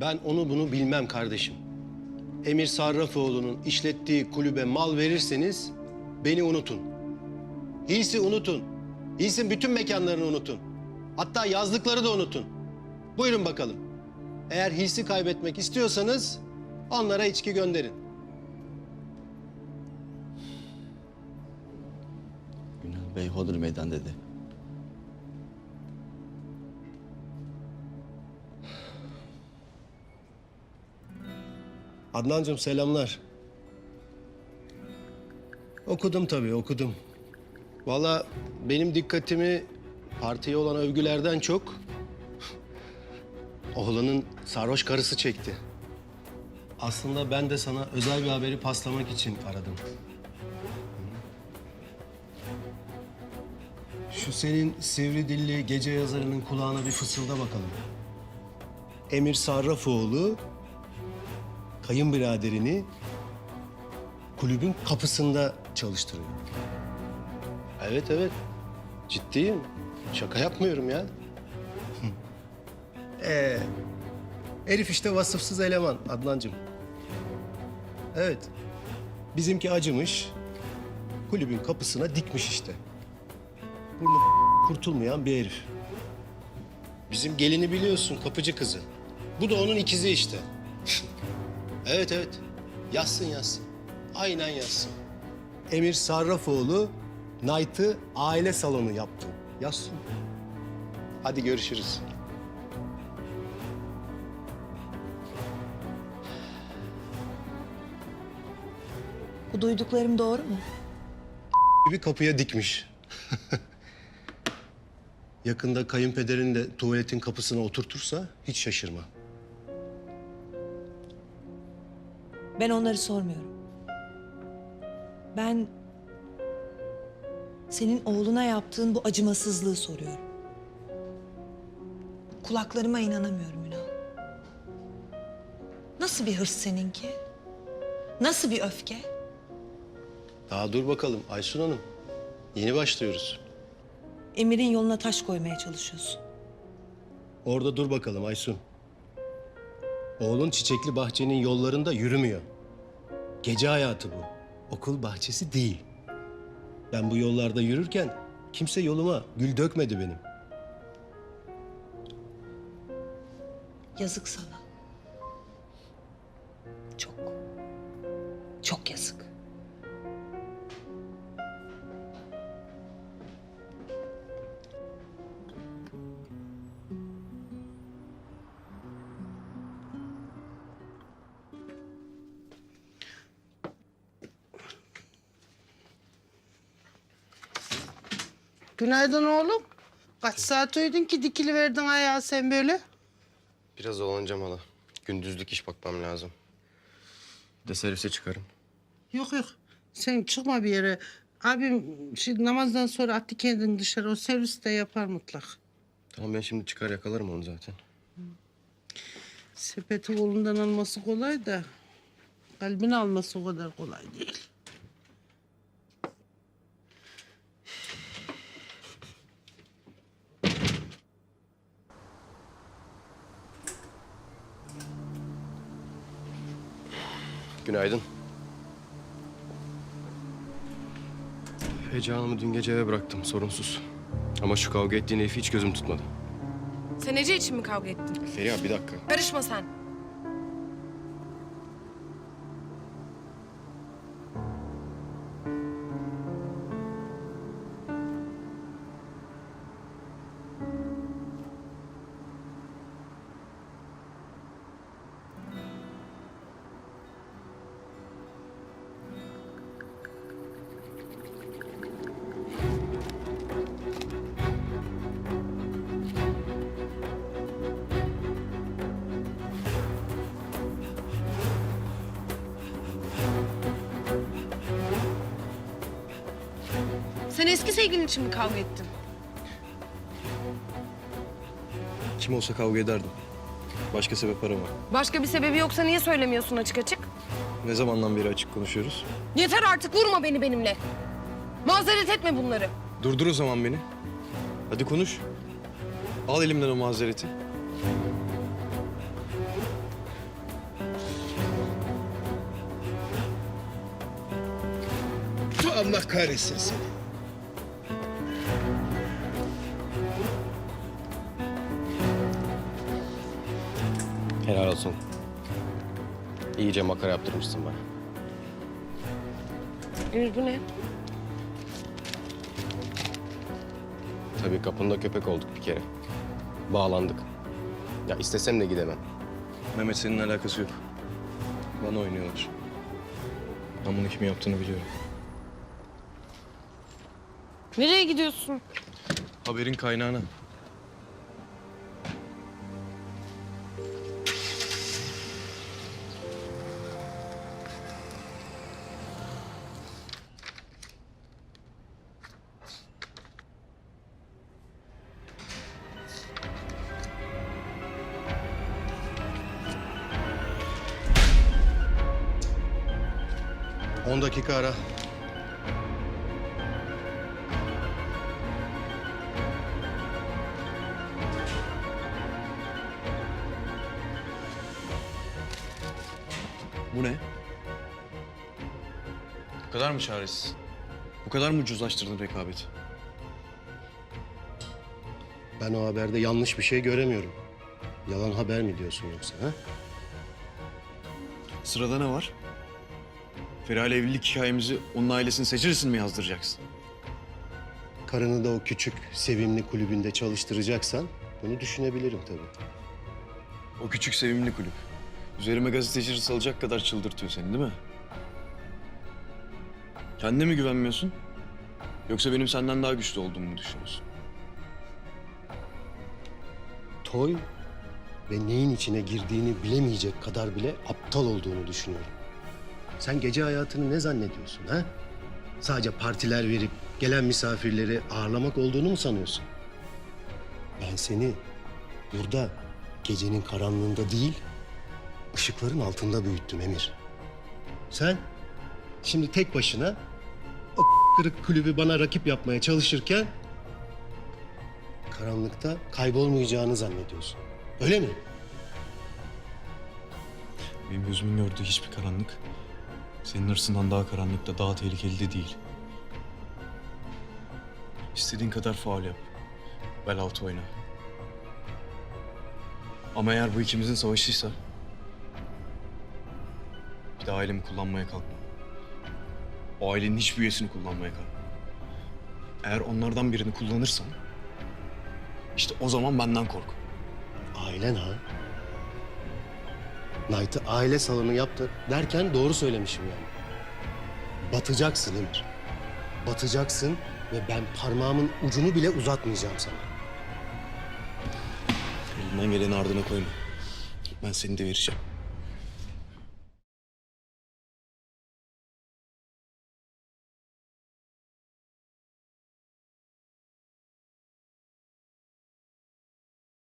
Ben onu bunu bilmem kardeşim. Emir Sarrafoğlu'nun işlettiği kulübe mal verirseniz beni unutun. Hilsi unutun. Hils'in bütün mekanlarını unutun. Hatta yazlıkları da unutun. Buyurun bakalım. Eğer Hils'i kaybetmek istiyorsanız onlara içki gönderin. Günal Bey hodur meydan dedi. Adnancığım selamlar. Okudum tabii okudum. Vallahi benim dikkatimi partiye olan övgülerden çok oğlanın sarhoş karısı çekti. Aslında ben de sana özel bir haberi paslamak için aradım. Şu senin sivri dilli gece yazarının kulağına bir fısılda bakalım. Emir Sarrafoğlu kayınbiraderini kulübün kapısında çalıştırıyor. Evet evet. Ciddiyim. Şaka yapmıyorum ya. ee, herif işte vasıfsız eleman Adnancığım. Evet. Bizimki acımış. Kulübün kapısına dikmiş işte. Burnu kurtulmayan bir herif. Bizim gelini biliyorsun kapıcı kızı. Bu da onun ikizi işte. Evet evet. Yazsın yazsın. Aynen yazsın. Emir Sarrafoğlu Knight'ı aile salonu yaptı. Yazsın. Hadi görüşürüz. Bu duyduklarım doğru mu? Bir kapıya dikmiş. Yakında kayınpederin de tuvaletin kapısına oturtursa hiç şaşırma. Ben onları sormuyorum. Ben senin oğluna yaptığın bu acımasızlığı soruyorum. Kulaklarıma inanamıyorum Ünal. Nasıl bir hırs seninki? Nasıl bir öfke? Daha dur bakalım Aysun Hanım. Yeni başlıyoruz. Emir'in yoluna taş koymaya çalışıyorsun. Orada dur bakalım Aysun. Oğlun çiçekli bahçenin yollarında yürümüyor. Gece hayatı bu. Okul bahçesi değil. Ben bu yollarda yürürken kimse yoluma gül dökmedi benim. Yazık sana. Çok. Çok yazık. Günaydın oğlum. Kaç saat uyudun ki dikili verdin ayağı sen böyle? Biraz olanacağım hala. Gündüzlük iş bakmam lazım. Bir de servise çıkarım. Yok yok. Sen çıkma bir yere. Abim şimdi namazdan sonra attı kendini dışarı. O serviste yapar mutlak. Tamam ben şimdi çıkar yakalarım onu zaten. Sepeti kolundan alması kolay da... ...kalbini alması o kadar kolay değil. Günaydın. Ece Hanım'ı dün gece eve bıraktım sorunsuz. Ama şu kavga ettiğin herifi hiç gözüm tutmadı. Sen Ece için mi kavga ettin? Feriha bir dakika. Karışma sen. Sen eski sevgilin için mi kavga ettin? Kim olsa kavga ederdim. Başka sebep arama. Başka bir sebebi yoksa niye söylemiyorsun açık açık? Ne zamandan beri açık konuşuyoruz? Yeter artık vurma beni benimle. Mazeret etme bunları. Durdur o zaman beni. Hadi konuş. Al elimden o mazereti. Allah kahretsin seni. Helal olsun. İyice makara yaptırmışsın bana. Emir bu ne? Tabii kapında köpek olduk bir kere. Bağlandık. Ya istesem de gidemem. Mehmet senin alakası yok. Bana oynuyorlar. Ben bunu kimin yaptığını biliyorum. Nereye gidiyorsun? Haberin kaynağına. On dakika ara. Bu ne? Bu kadar mı çaresiz? Bu kadar mı ucuzlaştırdın rekabeti? Ben o haberde yanlış bir şey göremiyorum. Yalan haber mi diyorsun yoksa ha? Sırada ne var? Feriha ile evlilik hikayemizi onun ailesini seçilirsin mi yazdıracaksın? Karını da o küçük, sevimli kulübünde çalıştıracaksan bunu düşünebilirim tabii. O küçük sevimli kulüp. Üzerime gazeteci salacak kadar çıldırtıyor seni değil mi? Kendine mi güvenmiyorsun? Yoksa benim senden daha güçlü olduğumu mu düşünüyorsun? Toy ve neyin içine girdiğini bilemeyecek kadar bile aptal olduğunu düşünüyorum. Sen gece hayatını ne zannediyorsun ha? Sadece partiler verip gelen misafirleri ağırlamak olduğunu mu sanıyorsun? Ben seni burada gecenin karanlığında değil, ışıkların altında büyüttüm Emir. Sen şimdi tek başına o kırık kulübü bana rakip yapmaya çalışırken karanlıkta kaybolmayacağını zannediyorsun. Öyle mi? Benim gözümün gördüğü hiçbir karanlık senin hırsından daha karanlıkta, daha tehlikeli de değil. İstediğin kadar faul yap. Bel altı oyna. Ama eğer bu ikimizin savaşıysa... Bir de ailemi kullanmaya kalkma. O ailenin hiçbir üyesini kullanmaya kalkma. Eğer onlardan birini kullanırsan... işte o zaman benden kork. Ailen ha? Knight'ı aile salonu yaptı derken doğru söylemişim yani. Batacaksın Emir. Batacaksın ve ben parmağımın ucunu bile uzatmayacağım sana. Elinden geleni ardına koyma. Ben seni de vereceğim.